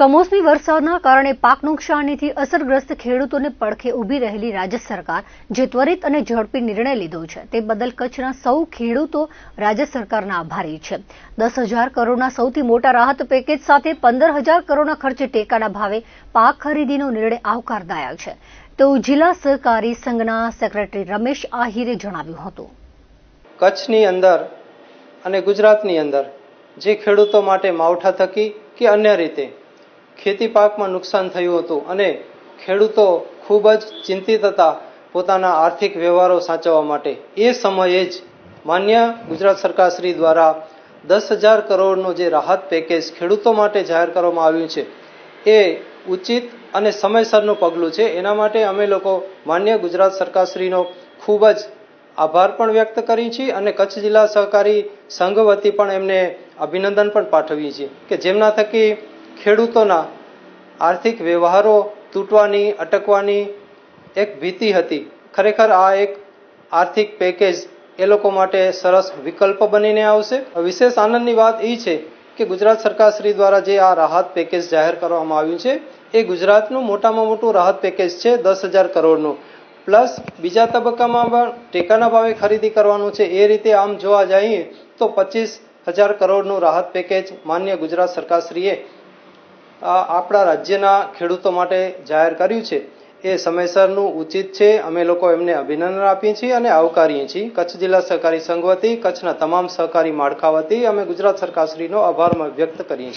કમોસમી વરસાદના કારણે પાક નુકસાનીથી અસરગ્રસ્ત ખેડૂતોને પડખે ઊભી રહેલી રાજ્ય સરકાર જે ત્વરિત અને ઝડપી નિર્ણય લીધો છે, તે બદલ કચ્છના સૌ ખેડૂતો રાજ્ય સરકારના આભારી છે. દસ હજાર કરોડના સૌથી મોટા રાહત પેકેજ સાથે પંદર હજાર કરોડના ખર્ચે ટેકાના ભાવે પાક ખરીદીનો નિર્ણય આવકારદાયક છે. તેવું જિલ્લા સહકારી સંઘના સેક્રેટરી રમેશ આહિરે જણાવ્યું હતું. કચ્છની અંદર અને ગુજરાતની અંદર જે ખેડૂતો માટે માવઠા થકી કે અન્ય રીતે ખેતી પાકમાં નુકસાન થયું હતું અને ખેડૂતો ખૂબ જ ચિંતિત હતા પોતાના આર્થિક વ્યવહારો સાચવવા માટે. એ સમયે જ માન્ય ગુજરાત સરકારશ્રી દ્વારા દસ હજાર કરોડનું જે રાહત પેકેજ ખેડૂતો માટે જાહેર કરવામાં આવ્યું છે, એ ઉચિત અને સમયસરનું પગલું છે. એના માટે અમે લોકો માન્ય ગુજરાત સરકારશ્રીનો ખૂબ જ આભાર પણ વ્યક્ત કરી છીએ અને કચ્છ જિલ્લા સહકારી સંઘ વતી પણ એમને અભિનંદન પણ પાઠવીએ છીએ કે જેમના થકી ખેડૂતોના આર્થિક વ્યવહારો તૂટવાની, અટકવાની એક ભીતિ હતી. ખરેખર આ એક આર્થિક પેકેજ એ લોકો માટે સરસ વિકલ્પ બનીને આવશે. વિશેષ આનંદની વાત એ છે કે ગુજરાત સરકાર શ્રી દ્વારા જે આ રાહત પેકેજ જાહેર કરવામાં આવ્યું છે, એ ગુજરાતનું મોટામાં મોટું રાહત પેકેજ છે દસ હજાર કરોડનું. પ્લસ બીજા તબક્કામાં પણ ટેકાના ભાવે ખરીદી કરવાનું છે, એ રીતે આમ જોવા જઈએ તો પચીસ હજાર કરોડનું રાહત પેકેજ માન્ય ગુજરાત સરકારશ્રીએ આપણા રાજ્યના ખેડૂતો માટે જાહેર કર્યું છે. એ સમયસરનું ઉચિત છે. અમે લોકો એમને અભિનંદન આપીએ છીએ અને આવકારીએ છીએ. કચ્છ જિલ્લા સહકારી સંઘ વતી, કચ્છના તમામ સહકારી માળખા વતી અમે ગુજરાત સરકારશ્રીનો આભાર વ્યક્ત કરીએ છીએ.